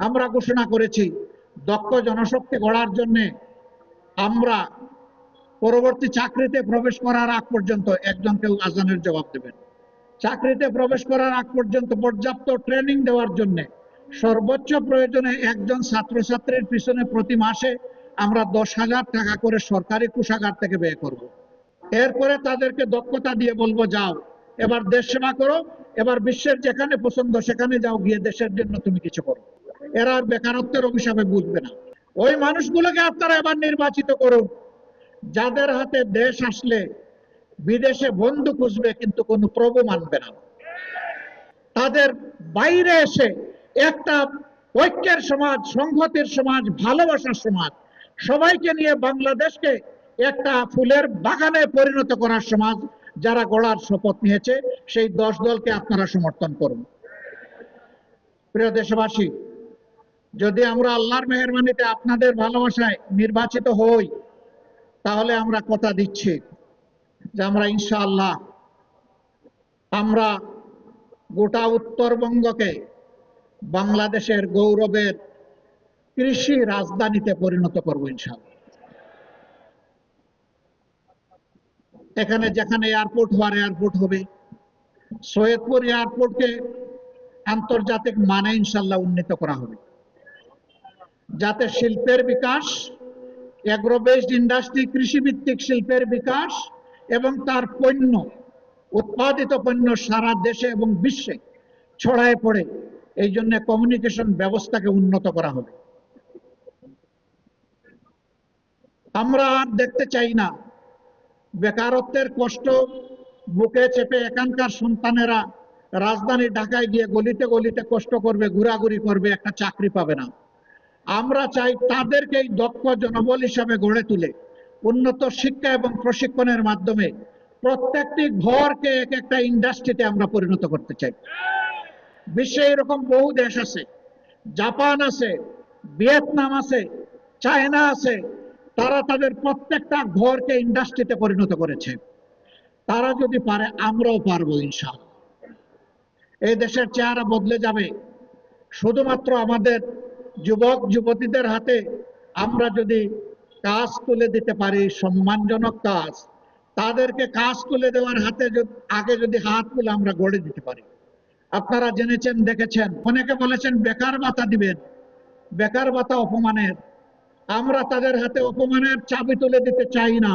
আমরা ঘোষণা করেছি, দক্ষ জনশক্তি গড়ার জন্য আমরা পরবর্তী চাকরিতে প্রবেশ করার আগ পর্যন্ত একজন কেউ আজানের জবাব দেবেন চাকরিতে প্রবেশ করার আগ পর্যন্ত পর্যাপ্ত ট্রেনিং দেওয়ার জন্য সর্বোচ্চ প্রয়োজনে একজন ছাত্রছাত্রীর পিছনে প্রতি মাসে আমরা দশ হাজার টাকা করে সরকারি কোষাগার থেকে ব্যয় করব। এরপরে তাদেরকে দক্ষতা দিয়ে বলব, যাও, এবার দেশ সেবা করো, এবার বিশ্বের যেখানে পছন্দ সেখানে যাও, গিয়ে দেশের জন্য তুমি কিছু করো এরা আর বেকারত্বের অভিশাপে বুঝবে না। ওই মানুষগুলোকে আপনারা এবার নির্বাচিত করুন। যাদের হাতে দেশ আসলে বিদেশে বন্ধু খুঁজবে কিন্তু কোনো প্রভু মানবে না। তাদের বাইরে এসে একটা ঐক্যের সমাজ, সংহতির সমাজ, ভালোবাসার সমাজ, সবাইকে নিয়ে বাংলাদেশকে একটা ফুলের বাগানে পরিণত করার সমাজ যারা গড়ার শপথ নিয়েছে, সেই দশ দলকে আপনারা সমর্থন করুন। প্রিয় দেশবাসী যদি আমরা আল্লাহর মেহরবানিতে আপনাদের ভালোবাসায় নির্বাচিত হই, তাহলে আমরা কথা দিচ্ছি যে আমরা ইনশাআল্লাহ, আমরা গোটা উত্তরবঙ্গকে বাংলাদেশের গৌরবের কৃষি রাজধানীতে পরিণত করব ইনশাআল্লাহ। এখানে যেখানে এয়ারপোর্ট হওয়ার এয়ারপোর্ট হবে, সৈয়দপুর এয়ারপোর্টকে আন্তর্জাতিক মানে ইনশাল্লাহ উন্নীত করা হবে। যাতে শিল্পের বিকাশ এগ্রো বেসড ইন্ডাস্ট্রি কৃষিভিত্তিক শিল্পের বিকাশ এবং তার পণ্য, উৎপাদিত পণ্য সারা দেশে এবং বিশ্বে ছড়ায় পড়ে। এই জন্য কমিউনিকেশন ব্যবস্থাকে উন্নত করা হবে। আমরা আর দেখতে চাই না। বেকারত্বের কষ্ট বুকে চেপে এখানকার সন্তানেরা রাজধানী ঢাকায় গিয়ে গলিতে গলিতে কষ্ট করবে, ঘোরাঘুরি করবে, একটা চাকরি পাবে না। আমরা চাই তাদেরকে এই দক্ষ জনবল হিসাবে গড়ে তুলে উন্নত শিক্ষা এবং প্রশিক্ষণের মাধ্যমে প্রত্যেকটি ঘরকে এক একটা ইন্ডাস্ট্রিতে আমরা পরিণত করতে চাই। বিশ্বে এরকম বহু দেশ আছে, জাপান আছে, ভিয়েতনাম আছে, চায়না আছে, তারা তাদের প্রত্যেকটা ঘরকে ইন্ডাস্ট্রিতে পরিণত করেছে। তারা যদি পারে, আমরাও পারব ইনশাআল্লাহ। এই দেশের চেহারা বদলে যাবে। শুধুমাত্র আমাদের যুবক, যুবতীদের হাতে আমরা যদি কাজ তুলে দিতে পারি, সম্মানজনক কাজ, তাদেরকে কাজ তুলে দেওয়ার হাতে আগে যদি হাত তুলে আমরা গড়ে দিতে পারি। আপনারা জেনেছেন, দেখেছেন, অনেকে বলেছেন, বেকার ভাতা দিবেন। বেকার ভাতা অপমানের। আমরা তাদের হাতে অপমানের চাবি তুলে দিতে চাই না।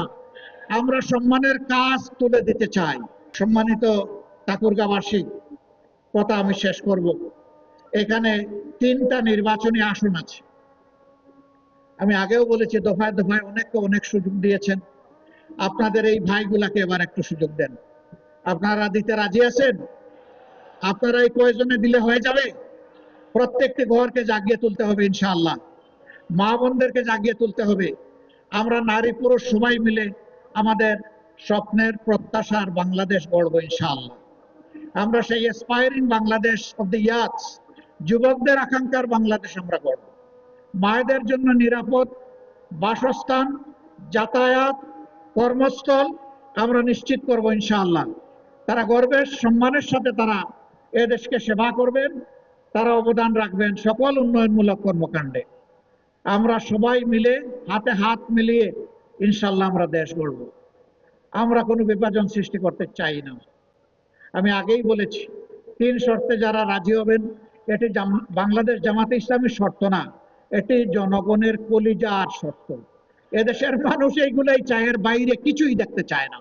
আমরা সম্মানের কাজ তুলে দিতে চাই। সম্মানিত ঠাকুরগাবাসী কথা আমি শেষ করব। এখানে তিনটা নির্বাচনী আসন আছে। আমি আগেও বলেছি, দফায় দফায় অনেককে অনেক সুযোগ দিয়েছেন। আপনাদের এই ভাইগুলাকে এবার একটু সুযোগ দেন। আপনারা দিতে রাজি আছেন? আপনারা এই কয়জনে দিলে হয়ে যাবে? প্রত্যেকটি ঘরকে জাগিয়ে তুলতে হবে ইনশাআল্লাহ। মা বোনদেরকে জাগিয়ে তুলতে হবে। আমরা নারী পুরুষ সবাই মিলে আমাদের স্বপ্নের প্রত্যাশার বাংলাদেশ গড়বো ইনশাআল্লাহ। আমরা সেই aspiring Bangladesh of the youths যুবকদের আকাঙ্ক্ষার বাংলাদেশ আমরা গড়ব। মায়েদের জন্য নিরাপদ বাসস্থান, যাতায়াত, কর্মস্থল আমরা নিশ্চিত করব ইনশাআল্লাহ। তারা গর্বের, সম্মানের সাথে তারা এ দেশকে সেবা করবেন, তারা অবদান রাখবেন সকল উন্নয়নমূলক কর্মকাণ্ডে। আমরা সবাই মিলে, হাতে হাত মিলিয়ে ইনশাল্লাহ আমরা দেশ গড়ব। আমরা কোনো বিভাজন সৃষ্টি করতে চাই না। আমি আগেই বলেছি, তিন শর্তে যারা রাজি হবেন এটি বাংলাদেশ জামাতে ইসলামের শর্ত না। এটি জনগণের কলিজার শর্ত। এদেশের মানুষ এইগুলাই চায় এর বাইরে কিছুই দেখতে চায় না।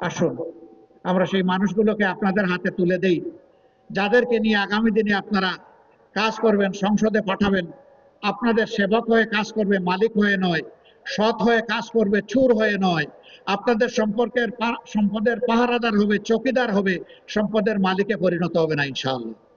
আসুন, আমরা সেই মানুষগুলোকে আপনাদের হাতে তুলে দেই। যাদেরকে নিয়ে আগামী দিনে আপনারা কাজ করবেন, সংসদে পাঠাবেন, আপনাদের সেবক হয়ে কাজ করবে, মালিক হয়ে নয় সৎ হয়ে কাজ করবে, চুর হয়ে নয়। আপনাদের সম্পর্কের সম্পদের পাহারাদার হবে, চকিদার হবে, সম্পদের মালিকে পরিণত হবে না, ইনশাআল্লাহ।